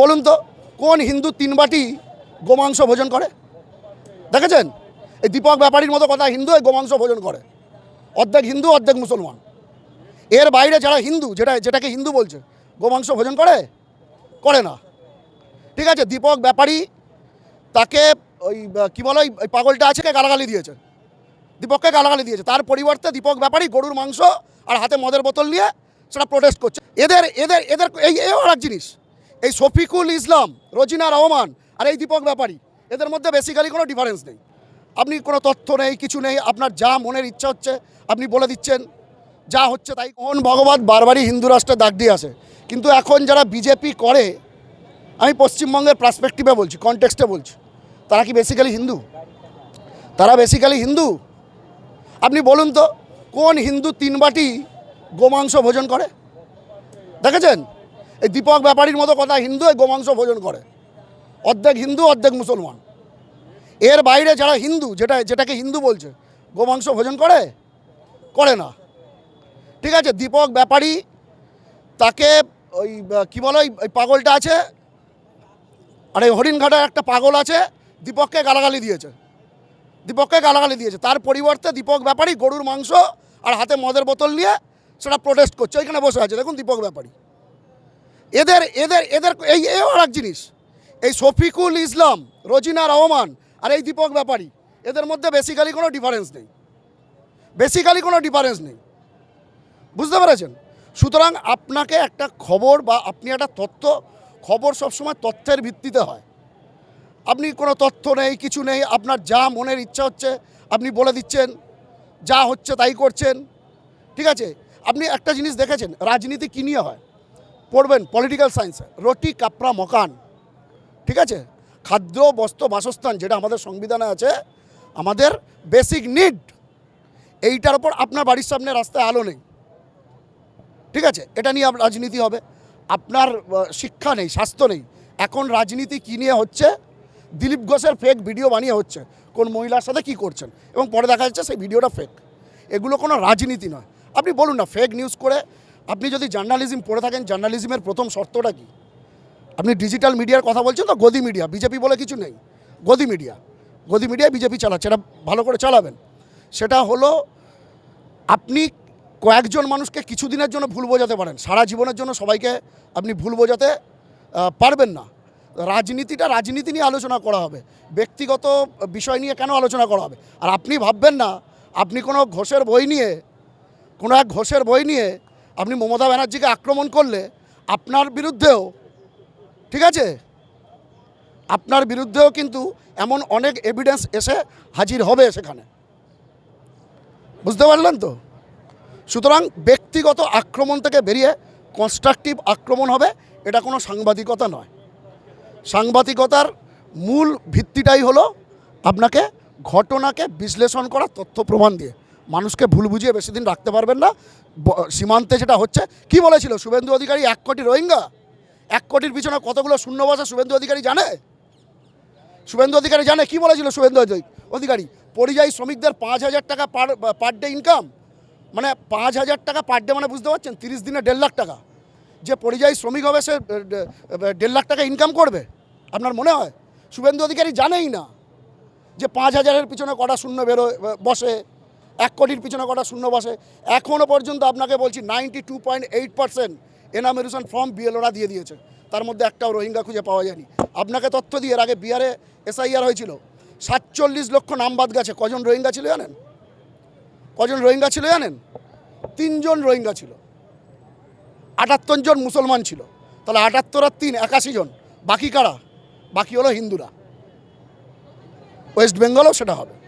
বলুন তো, কোন হিন্দু তিন বাটি গোমাংস ভোজন করে? দেখেছেন? এই দীপক ব্যাপারীর মতো কথা হিন্দু এই গোমাংস ভোজন করে। অর্ধেক হিন্দু, অর্ধেক মুসলমান। এর বাইরে যারা হিন্দু, যেটা, যেটাকে হিন্দু বলছে, গোমাংস ভোজন করে? করে না। ঠিক আছে, দীপক ব্যাপারী তাকে ওই, কী বলো, ওই পাগলটা আছে কে, গালাগালি দিয়েছে। দীপককে গালাগালি দিয়েছে। তার পরিবর্তে দীপক ব্যাপারী গরুর মাংস আর হাতে মদের বোতল নিয়ে সেটা প্রোটেস্ট করছে। এদের এদের এদের, এই এক জিনিস। এই শফিকুল ইসলাম, রোজিনা রহমান আর এই দীপক ব্যাপারী, এদের মধ্যে বেসিক্যালি কোনো ডিফারেন্স নেই। আপনি কোনো তথ্য নেই, কিছু নেই, আপনার যা মনের ইচ্ছা হচ্ছে, আপনি বলে দিচ্ছেন, যা হচ্ছে তাই। মোহন ভগবত বারবারই হিন্দু রাষ্ট্রে দাগ দিয়ে আসে। কিন্তু এখন যারা বিজেপি করে, আমি পশ্চিমবঙ্গের পার্সপেক্টিভে বলছি কনটেক্সটে বলছি, তারা কি বেসিক্যালি হিন্দু? তারা বেসিক্যালি হিন্দু? আপনি বলুন তো, কোন হিন্দু তিন বাটি গোমাংস ভোজন করে? দেখেছেন? এই দীপক ব্যাপারীর মতো কথা হিন্দু এই গোমাংস ভোজন করে। অর্ধেক হিন্দু, অর্ধেক মুসলমান। এর বাইরে যারা হিন্দু, যেটা, যেটাকে হিন্দু বলছে, গোমাংস ভোজন করে? করে না। ঠিক আছে, দীপক ব্যাপারী তাকে ওই, কী বলো, ওই পাগলটা আছে, আর এই হরিণঘাটার একটা পাগল আছে, দীপককে গালাগালি দিয়েছে। দীপককে গালাগালি দিয়েছে। তার পরিবর্তে দীপক ব্যাপারী গরুর মাংস আর হাতে মদের বোতল নিয়ে সেটা প্রোটেস্ট করছে। ওইখানে বসে আছে। দেখুন দীপক ব্যাপারী। এদের এদের এদের, এই এও আর এক জিনিস। এই শফিকুল ইসলাম, রোজিনা রহমান আর এই দীপক ব্যাপারী, এদের মধ্যে বেসিক্যালি কোনো ডিফারেন্স নেই। বেসিক্যালি কোনো ডিফারেন্স নেই। বুঝতে পেরেছেন? সুতরাং আপনাকে একটা খবর বা আপনি একটা তথ্য, খবর সবসময় তথ্যের ভিত্তিতে হয়। আপনি কোনো তথ্য নেই, কিছু নেই, আপনার যা মনের ইচ্ছা হচ্ছে, আপনি বলে দিচ্ছেন, যা হচ্ছে তাই করছেন, ঠিক আছে? আপনি একটা জিনিস দেখেছেন, রাজনীতি কী নিয়ে হয়? পড়বেন পলিটিক্যাল সায়েন্স রুটি, কাপড়া, মকান, ঠিক আছে? খাদ্য, বস্ত্র, বাসস্থান, যেটা আমাদের সংবিধানে আছে, আমাদের বেসিক নিড এইটার ওপর আপনার বাড়ির সামনে রাস্তায় আলো নেই। ঠিক আছে? এটা নিয়ে রাজনীতি হবে। আপনার শিক্ষা নেই, স্বাস্থ্য নেই। এখন রাজনীতি কী নিয়ে হচ্ছে? দিলীপ ঘোষের ফেক ভিডিও বানিয়ে হচ্ছে। কোন মহিলার সাথে কি করছেন? এবং পরে দেখা যাচ্ছে সেই ভিডিওটা ফেক এগুলো কোনো রাজনীতি নয়। আপনি বলুন না ফেক নিউজ করে আপনি যদি জার্নালিজম পড়ে থাকেন, জার্নালিজমের প্রথম শর্তটা কি? আপনি ডিজিটাল মিডিয়ার কথা বলছেন তো, গদি মিডিয়া, বিজেপি বলে কিছু নেই। গদি মিডিয়া গদি মিডিয়া বিজেপি চালাচ্ছে, এটা ভালো করে চালাবেন। সেটা হলো, আপনি কয়েকজন মানুষকে কিছুদিনের জন্য ভুল বোঝাতে পারেন। সারা জীবনের জন্য সবাইকে আপনি ভুল বোঝাতে পারবেন না। রাজনীতিটা রাজনীতি নিয়ে আলোচনা করা হবে। ব্যক্তিগত বিষয় নিয়ে কেন আলোচনা করা হবে? আর আপনি ভাববেন না, আপনি কোনো ঘোষের বই নিয়ে, কোনো এক ঘোষের বই নিয়ে আপনি মমতা ব্যানার্জিকে আক্রমণ করলে আপনার বিরুদ্ধেও, ঠিক আছে? আপনার বিরুদ্ধেও কিন্তু এমন অনেক এভিডেন্স এসে হাজির হবে সেখানে। বুঝতে পারলেন তো? সুতরাং ব্যক্তিগত আক্রমণ থেকে বেরিয়ে কনস্ট্রাকটিভ আক্রমণ হবে, এটা কোনো সাংবাদিকতা নয়। সাংবাদিকতার মূল ভিত্তিটাই হলো আপনাকে ঘটনাকে বিশ্লেষণ করা, তথ্য প্রমাণ দিয়ে। মানুষকে ভুল বুঝিয়ে বেশি দিন রাখতে পারবেন না। সীমান্তে যেটা হচ্ছে, কি বলেছিল? শুভেন্দু অধিকারী এক কোটি রোহিঙ্গা? এক কোটির পিছনে কতগুলো শূন্য বসে শুভেন্দু অধিকারী জানে? শুভেন্দু অধিকারী জানে? কি বলেছিল শুভেন্দু অধি- অধিকারী? পরিযায়ী শ্রমিকদের পাঁচ হাজার টাকা পার পার ডে ইনকাম মানে পাঁচ হাজার টাকা পার ডে মানে বুঝতে পারছেন? তিরিশ দিনে দেড় লাখ টাকা। যে পরিযায়ী শ্রমিক হবে সে দেড় লাখ টাকা ইনকাম করবে। আপনার মনে হয়? শুভেন্দু অধিকারী জানেই না যে পাঁচ হাজারের পিছনে কটা শূন্য বেরোয় বসে। এক কোটির পিছনে কটা শূন্য বসে। এখনও পর্যন্ত আপনাকে বলছি ninety two point eight percent enumeration form বিএলওরা দিয়ে দিয়েছে। তার মধ্যে একটাও রোহিঙ্গা খুঁজে পাওয়া যায়নি। আপনাকে তথ্য দিয়ে এর আগে বিহারে এসআইআর হয়েছিল। সাতচল্লিশ লক্ষ নাম বাদ গেছে। কজন রোহিঙ্গা ছিল জানেন? কজন রোহিঙ্গা ছিল জানেন? তিনজন রোহিঙ্গা ছিল। আটাত্তর জন মুসলমান ছিল। তাহলে আটাত্তর আর তিন, একাশি জন। বাকি কারা? বাকি হলো হিন্দুরা। ওয়েস্ট বেঙ্গলও সেটা হবে।